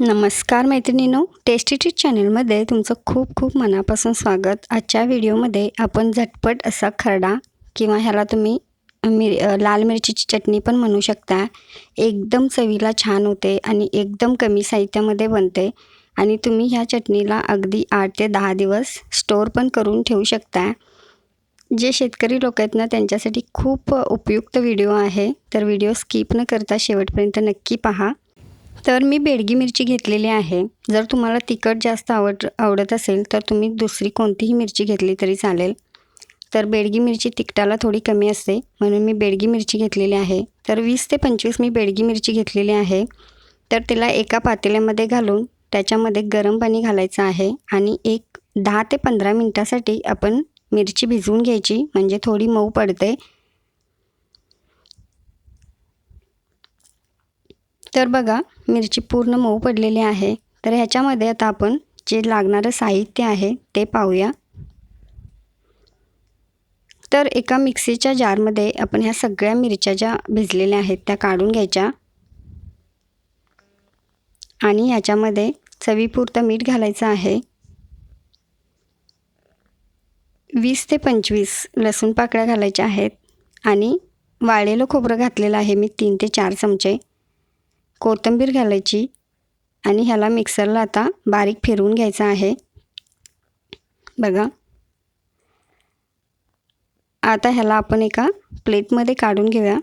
नमस्कार मैत्रिणीनो tasty treat चॅनलमध्ये तुमचं खूप खूप मनापासून स्वागत. आजच्या व्हिडिओमध्ये आपण झटपट असा खरडा किंवा ह्याला तुम्ही मिर लाल मिरचीची चटणी पण म्हणू शकता. एकदम चवीला छान होते आणि एकदम कमी साहित्यामध्ये बनते आणि तुम्ही ह्या चटणीला अगदी आठ ते दहा दिवस स्टोअर पण करून ठेवू शकता. जे शेतकरी लोक आहेत ना त्यांच्यासाठी खूप उपयुक्त व्हिडिओ आहे. तर व्हिडिओ स्किप न करता शेवटपर्यंत नक्की पहा. तर मी बेडगी मिरची घेतलेली आहे. जर तुम्हाला तिखट जास्त आवड आवडत असेल तर तुम्ही दुसरी कोणतीही मिरची घेतली तरी चालेल. तर बेडगी मिरची तिखटाला थोडी कमी असते म्हणून मी बेडगी मिरची घेतलेली आहे. तर वीस ते पंचवीस मी बेडगी मिरची घेतलेली आहे. तर तिला एका पातेल्यामध्ये घालून त्याच्यामध्ये गरम पाणी घालायचं आहे आणि एक दहा ते पंधरा मिनटासाठी आपण मिरची भिजवून घ्यायची म्हणजे थोडी मऊ पडते. तर बघा मिरची पूर्ण मऊ पडलेली आहे. तर ह्याच्यामध्ये आता आपण जे लागणारं साहित्य आहे ते पाहूया. तर एका मिक्सीच्या जारमध्ये आपण ह्या सगळ्या मिरच्या ज्या भिजलेल्या आहेत त्या काढून घ्यायच्या. आणि ह्याच्यामध्ये चवीपुरतं मीठ घालायचं आहे. वीस ते पंचवीस लसूण पाकळ्या घालायच्या आहेत. आणि वाळलेलं खोबरं घातलेलं आहे मी तीन ते चार चमचे. कोथिंबीर घालायची आणि ह्याला मिक्सरला आता बारीक फिरवून घ्यायचं आहे. बघा. आता ह्याला आपण एका प्लेटमध्ये काढून घेऊया.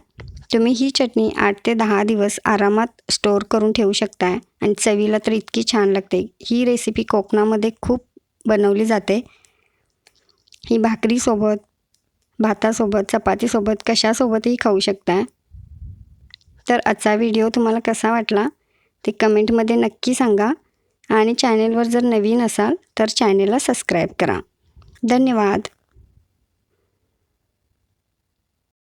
तुम्ही ही चटणी आठ ते दहा दिवस आरामात स्टोअर करून ठेवू शकता आणि चवीला तर इतकी छान लागते. ही रेसिपी कोकणामध्ये खूप बनवली जाते. ही भाकरीसोबत भातासोबत चपातीसोबत कशासोबतही खाऊ शकता तर आजचा व्हिडिओ तुम्हाला कसा वाटला ते कमेंटमध्ये नक्की सांगा. आणि चॅनेलवर जर नवीन असाल तर चॅनेलला सबस्क्राईब करा. धन्यवाद.